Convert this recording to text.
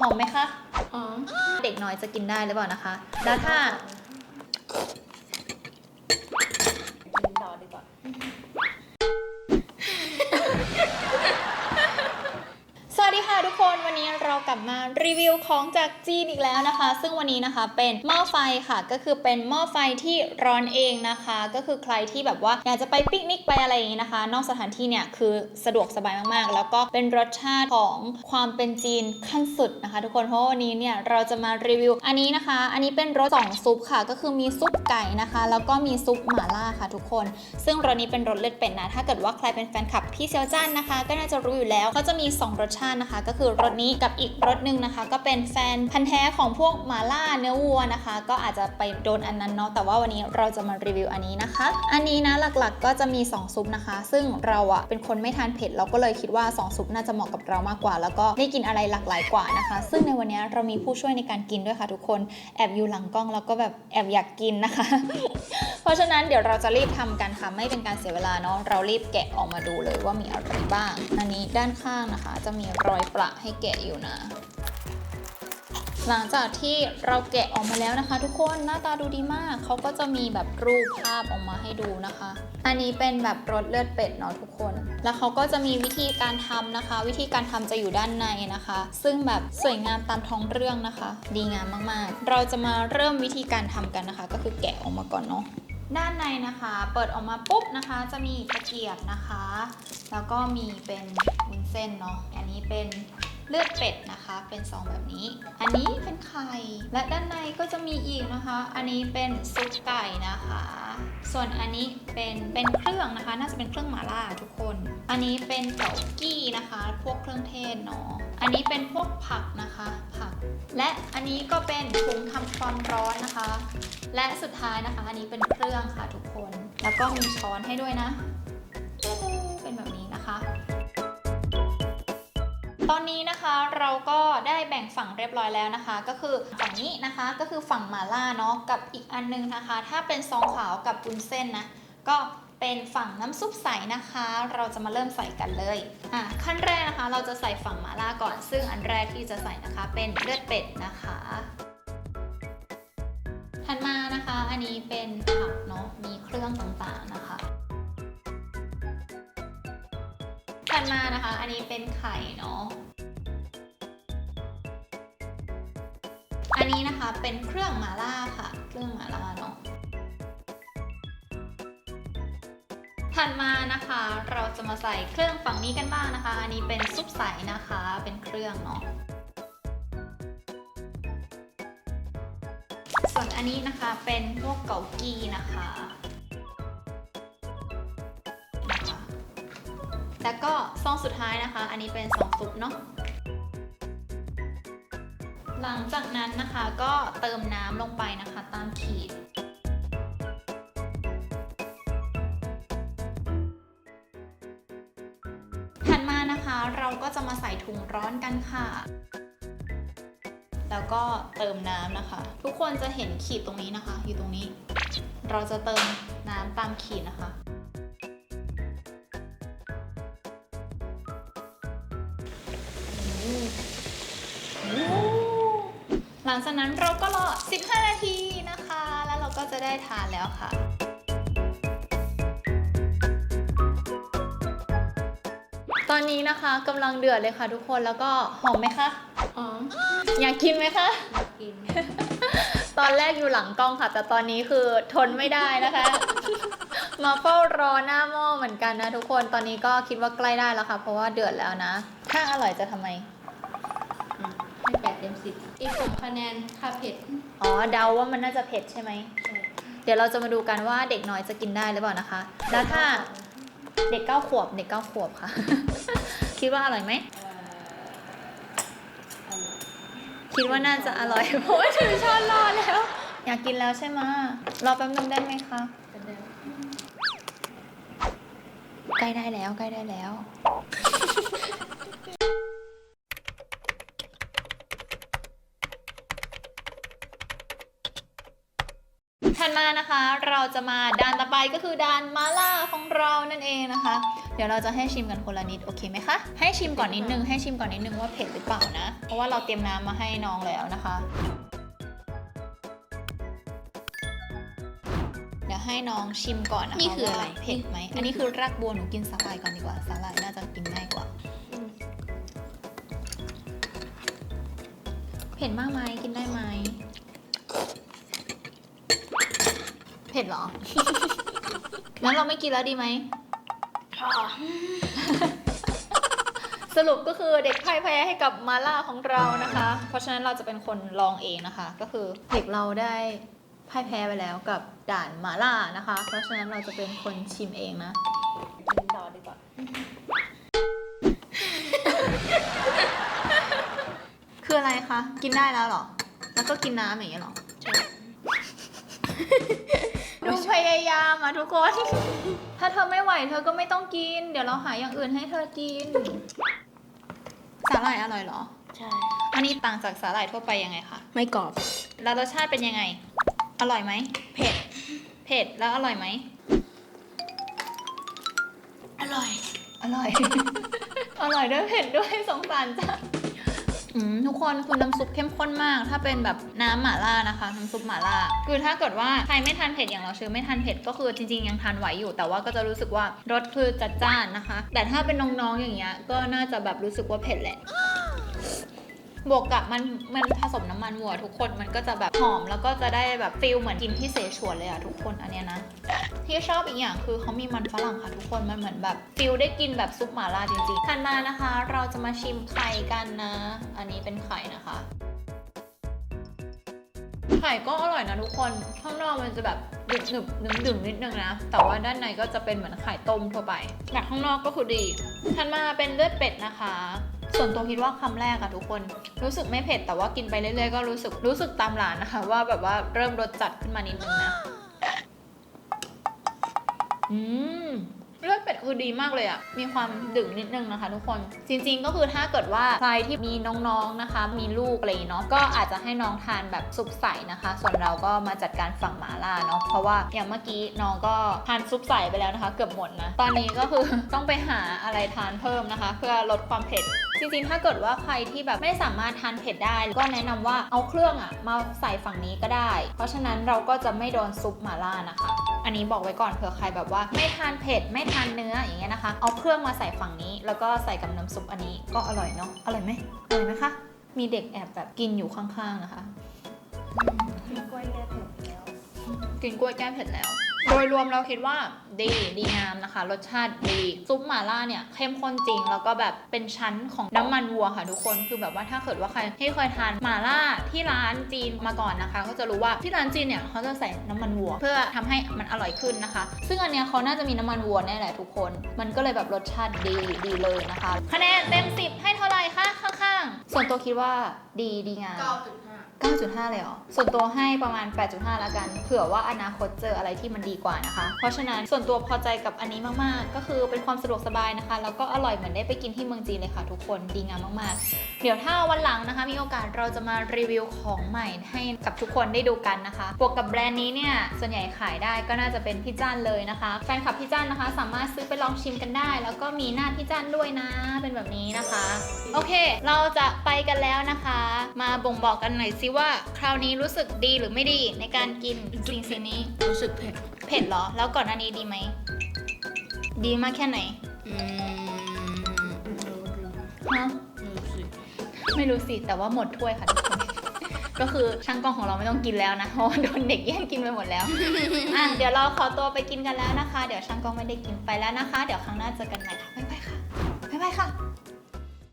หอมไหมคะ หอม เด็กน้อยจะกินได้หรือเปล่านะคะ แล้วถ้ากินต่อดีกว่า เรากลับมารีวิวของจากจีนอีกแล้วนะคะ ซึ่งวันนี้นะคะเป็นหม้อไฟค่ะ ก็คือเป็นหม้อไฟที่ร้อนเองนะคะ ก็คือใครที่แบบว่าอยากจะไปปิกนิกไปอะไรอย่างนี้นะคะ นอกสถานที่เนี่ยคือสะดวกสบายมากๆ แล้วก็เป็นรสชาติของความเป็นจีนขั้นสุดนะคะ ทุกคนเพราะวันนี้เนี่ยเราจะมารีวิว อันนี้นะคะ อันนี้เป็นรสสองซุปค่ะ ก็คือมีซุปไก่นะคะ แล้วก็มีซุปหม่าล่าค่ะ ทุกคน ซึ่งรสนี้เป็นรสเลือดเป็ดนะ ถ้าเกิดว่าใครเป็นแฟนคลับพี่เซียวจ้านนะคะ ก็น่าจะรู้อยู่แล้วเขาจะมี 2 รสชาตินะคะ ก็คือรสนี้กับอีกรสหนึ่งนะคะ ก็เป็นแฟนพันธ์แท้ของพวกหมาล่าเนื้อวัวนะคะ ก็อาจจะไปโดนอันนั้นเนาะแต่ว่าวันนี้เราจะมารีวิวอันนี้นะคะ อันนี้นะหลักๆก็จะมี 2 ซุปนะคะ ซึ่งเราอะเป็นคนไม่ทานเผ็ดเราก็เลยคิดว่า 2 ซุปน่าจะเหมาะกับเรามากกว่า แล้วก็ได้กินอะไรหลากหลายกว่านะคะ ซึ่งในวันนี้เรามีผู้ช่วยในการกินด้วยค่ะทุกคนแอบอยู่หลังกล้องแล้วก็แบบแอบอยากกินนะคะ เพราะฉะนั้นเดี๋ยวเราจะรีบทำกันค่ะไม่เป็นการเสียเวลาเนาะเรารีบแกะออกมาดูเลยว่ามีอะไรบ้าง อันนี้ด้านข้างนะคะ จะมีรอยประให้แกะอยู่นะหลังจากที่เราแกะออกมาแล้วนะคะ ทุกคนหน้าตาดูดีมาก เขาก็จะมีแบบรูปภาพออกมาให้ดูนะคะ อันนี้เป็นแบบรสเลือดเป็ดเนาะทุกคน แล้วเขาก็จะมีวิธีการทำนะคะ วิธีการทำจะอยู่ด้านในนะคะ ซึ่งแบบสวยงามตามท้องเรื่องนะคะ ดีงามมากๆ เราจะมาเริ่มวิธีการทำกันนะคะ ก็คือแกะออกมาก่อนเนาะด้านในนะคะ เปิดออกมาปุ๊บนะคะ จะมีตะเกียบนะคะ แล้วก็มีเป็นวุ้นเส้นเนาะอันนี้เป็น เลือดเป็ดนะคะ เป็นซองแบบนี้ อันนี้เป็นไข่ และด้านในก็จะมีอีกนะคะ อันนี้เป็นซุปไก่นะคะ ส่วนอันนี้เป็นเป็นเครื่องนะคะ น่าจะเป็นเครื่องหมาล่าทุกคน อันนี้เป็นเกากี้นะคะ พวกเครื่องเทศเนาะ อันนี้เป็นพวกผักนะคะ ผัก และอันนี้ก็เป็นถุงทำความร้อนนะคะ และสุดท้ายนะคะ อันนี้เป็นเครื่องค่ะทุกคน แล้วก็มีช้อนให้ด้วยนะ ตอนนี้นะคะเราก็ได้แบ่งฝั่งเรียบร้อยแล้วนะคะ ก็คือฝั่งนี้นะคะก็คือฝั่งมาล่าเนาะกับอีกอันนึงนะคะ ถ้าเป็นซองขาวกับวุ้นเส้นนะก็เป็นฝั่งน้ำซุปใสนะคะ เราจะมาเริ่มใส่กันเลยอะขั้นแรกนะคะ เราจะใส่ฝั่งมาล่าก่อน ซึ่งอันแรกที่จะใส่นะคะ เป็นเลือดเป็ดนะคะ ถัดมานะคะ อันนี้เป็นผักเนาะมีเครื่องต่างๆนะคะ ถัดมานะคะ อันนี้เป็นไข่เนาะ อันนี้นะคะเป็นเครื่องมาล่าค่ะ เครื่องมาล่าเนาะ ถัดมานะคะ เราจะมาใส่เครื่องฝั่งนี้กันบ้างนะคะ อันนี้เป็นซุปใสนะคะ เป็นเครื่องเนาะส่วนอันนี้นะคะเป็นพวกเกากีนะคะ แล้วก็ซองสุดท้ายนะคะ อันนี้เป็นซองซุปเนาะหลังจากนั้นนะคะก็เติมน้ำลงไปนะคะตามขีด ถัดมานะคะเราก็จะมาใส่ถุงร้อนกันค่ะ แล้วก็เติมน้ำนะคะ ทุกคนจะเห็นขีดตรงนี้นะคะ อยู่ตรงนี้ เราจะเติมน้ำตามขีดนะคะ ลังจากนั้นเราก็รอ 15 นาทีนะคะ แล้วเราก็จะได้ทานแล้วค่ะตอนนี้นะคะกำลังเดือดเลยค่ะทุกคนแล้วก็หอมไหมคะหอมอยากกินไหมคะ กิน ตอนแรกอยู่หลังกล้องค่ะ แต่ตอนนี้คือทนไม่ได้นะคะ มาเฝ้ารอหน้าหม้อเหมือนกันนะทุกคนตอนนี้ก็คิดว่าใกล้ได้แล้วค่ะ เพราะว่าเดือดแล้วนะ ถ้าอร่อยจะทำไม ให้แปดเต็มสิบ อีกสองคะแนนค่าเผ็ดอ๋อเดาว่ามันน่าจะเผ็ดใช่ไหมใช่เดี๋ยวเราจะมาดูกันว่าเด็กน้อยจะกินได้หรือเปล่านะคะ แล้วถ้าเด็กเก้าขวบเด็กเก้าขวบค่ะ คิดว่าอร่อยไหมเอ่ออร่อยคิดว่าน่าจะอร่อยเพราะว่าถือช้อนรอแล้ว อยากกินแล้วใช่ไหมรอแป๊บนึงได้ไหมคะกระเด็นใกล้ได้แล้วใกล้ได้แล้ว ถัดมานะคะ เราจะมาด่านต่อไปก็คือด่านมาล่าของเรานั่นเองนะคะ เดี๋ยวเราจะให้ชิมกันคนละนิดโอเคไหมคะ ให้ชิมก่อนนิดนึง ให้ชิมก่อนนิดนึงว่าเผ็ดหรือเปล่านะ เพราะว่าเราเตรียมน้ำมาให้น้องแล้วนะคะ เดี๋ยวให้น้องชิมก่อนนะคะนี่คืออะไร ว่าเผ็ดไหม อันนี้คือรากบัวหนูกินสาหร่ายก่อนดีกว่า สาหร่ายน่าจะกินง่ายกว่า เผ็ดมากไหมกินได้ไหม เผ็ดเหรอ งั้นเราไม่กินแล้วดีไหม สรุปก็คือเด็กพ่ายแพ้ให้กับมาล่าของเรานะคะ เพราะฉะนั้นเราจะเป็นคนลองเองนะคะ ก็คือเด็กเราได้พ่ายแพ้ไปแล้วกับด่านมาล่านะคะ เพราะฉะนั้นเราจะเป็นคนชิมเองนะกินต่อดีกว่า คืออะไรคะ กินได้แล้วเหรอ แล้วก็กินน้ำอย่างเงี้ยเหรอใช่ ดูพยายามอะทุกคน ถ้าเธอไม่ไหวเธอก็ไม่ต้องกิน เดี๋ยวเราหาอย่างอื่นให้เธอกิน สาหร่ายอร่อยเหรอ ใช่ อันนี้ต่างจากสาหร่ายทั่วไปยังไงคะ ไม่กรอบ แล้วรสชาติเป็นยังไง อร่อยไหม เผ็ด เผ็ด แล้วอร่อยไหม อร่อย อร่อย อร่อยด้วยเผ็ดด้วยสงสารจ้ะอืม ทุกคนคือน้ำซุปเข้มข้นมาก ถ้าเป็นแบบน้ำหม่าล่านะคะ น้ำซุปหม่าล่า คือถ้าเกิดว่าใครไม่ทานเผ็ดอย่างเราเชื่อไม่ทานเผ็ดก็คือจริงๆยังทานไหวอยู่ แต่ว่าก็จะรู้สึกว่ารสคือจัดจ้านนะคะ แต่ถ้าเป็นน้องๆอย่างเงี้ยก็น่าจะแบบรู้สึกว่าเผ็ดแหละ บวกกับมันมันผสมน้ำมันวัวทุกคนมันก็จะแบบหอมแล้วก็จะได้แบบฟิลเหมือนกินที่เสฉวนเลยอะทุกคนอันเนี้ยนะที่ชอบอีกอย่างคือเขามีมันฝรั่งค่ะทุกคนมันเหมือนแบบฟิลได้กินแบบซุปหม่าล่าจริงๆถัดมานะคะ เราจะมาชิมไข่กันนะ อันนี้เป็นไข่นะคะไข่ก็อร่อยนะทุกคน ข้างนอกมันจะแบบดึบหนึบหนึบดึงนิดนึงนะ แต่ว่าด้านในก็จะเป็นเหมือนไข่ต้มทั่วไปแต่ข้างนอกก็คือดีถัดมาเป็นเลือดเป็ดนะคะ ส่วนตัวคิดว่าคำแรกอะทุกคน รู้สึกไม่เผ็ดแต่ว่ากินไปเรื่อยๆก็รู้สึกรู้สึกตามหลานนะคะ ว่าแบบว่าเริ่มรสจัดขึ้นมานิดนึงนะอืมเลือดเป็ดคือดีมากเลยอะมีความดึงนิดนึงนะคะ ทุกคน จริงๆ ก็คือถ้าเกิดว่าใครที่มีน้องๆ นะคะ มีลูกอะไรอย่างงี้เนาะ ก็อาจจะให้น้องทานแบบซุปใสนะคะ ส่วนเราก็มาจัดการฝั่งหมาล่าเนาะ เพราะว่าอย่างเมื่อกี้น้องก็ทานซุปใสไปแล้วนะคะ เกือบหมดนะ ตอนนี้ก็คือต้องไปหาอะไรทานเพิ่มนะคะ เพื่อลดความเผ็ด จริงๆ ถ้าเกิดว่าใครที่แบบไม่สามารถทานเผ็ดได้ ก็แนะนำว่าเอาเครื่องอะมาใส่ฝั่งนี้ก็ได้ เพราะฉะนั้นเราก็จะไม่โดนซุปหม่าล่านะคะ อันนี้บอกไว้ก่อนเผื่อใครแบบว่าไม่ทานเผ็ดไม่ทานเนื้ออย่างเงี้ยนะคะ เอาเครื่องมาใส่ฝั่งนี้ แล้วก็ใส่กับน้ำซุปอันนี้ก็อร่อยเนาะอร่อยไหมอร่อยไหมคะมีเด็กแอบแบบกินอยู่ข้างๆนะคะกล้วยแก้เผ็ดแล้ว กินกล้วยแก้เผ็ดแล้ว โดยรวมเราคิดว่าดีดีงามนะคะ รสชาติดี ซุปหม่าล่าเนี่ยเข้มข้นจริง แล้วก็แบบเป็นชั้นของน้ำมันวัวค่ะทุกคนคือแบบว่าถ้าเกิดว่าใครที่เคยทานหม่าล่าที่ร้านจีนมาก่อนนะคะ ก็จะรู้ว่าที่ร้านจีนเนี่ยเขาจะใส่น้ำมันวัว เพื่อทำให้มันอร่อยขึ้นนะคะ ซึ่งอันเนี้ยเขาน่าจะมีน้ำมันวัวแน่แหละทุกคน มันก็เลยแบบรสชาติดีดีเลยนะคะคะแนนเต็ม10ให้เท่าไหร่คะข้างๆส่วนตัวคิดว่าดีดีงาม9.5 เลยเหรอ ส่วนตัวให้ประมาณ 8.5 แล้วกัน เผื่อว่าอนาคตเจออะไรที่มันดีกว่านะคะ เพราะฉะนั้นส่วนตัวพอใจกับอันนี้มากๆ ก็คือเป็นความสะดวกสบายนะคะ แล้วก็อร่อยเหมือนได้ไปกินที่เมืองจีนเลยค่ะทุกคนดีงามมากๆ เดี๋ยวถ้าวันหลังนะคะ มีโอกาสเราจะมารีวิวของใหม่ให้กับทุกคนได้ดูกันนะคะบวกกับแบรนด์นี้เนี่ยส่วนใหญ่ขายได้ก็น่าจะเป็นพี่จ้านเลยนะคะแฟนคลับพี่จ้านนะคะ สามารถซื้อไปลองชิมกันได้ แล้วก็มีหน้าพี่จ้านด้วยนะ เป็นแบบนี้นะคะ โอเค เราจะไปกันแล้วนะคะ มาบ่งบอกกันหน่อยสิว่าคราวนี้รู้สึกดีหรือไม่ดีในการกินสิ่งสิ่งนี้ รู้สึกเผ็ดเผ็ดเหรอ แล้วก่อนหน้านี้ดีไหม ดีมากแค่ไหนอืมรู้รู้ฮะรู้สึกไม่รู้สิ แต่ว่าหมดถ้วยค่ะทุกคน ก็คือช่างกล้องของเราไม่ต้องกินแล้วนะ เพราะว่าโดนเด็กแย่งกินไปหมดแล้ว อะ เดี๋ยวเราขอตัวไปกินกันแล้วนะคะ เดี๋ยวช่างกล้องไม่ได้กินไปแล้วนะคะ เดี๋ยวครั้งหน้าเจอกันใหม่ค่ะบ๊ายบายค่ะบ๊ายบายค่ะ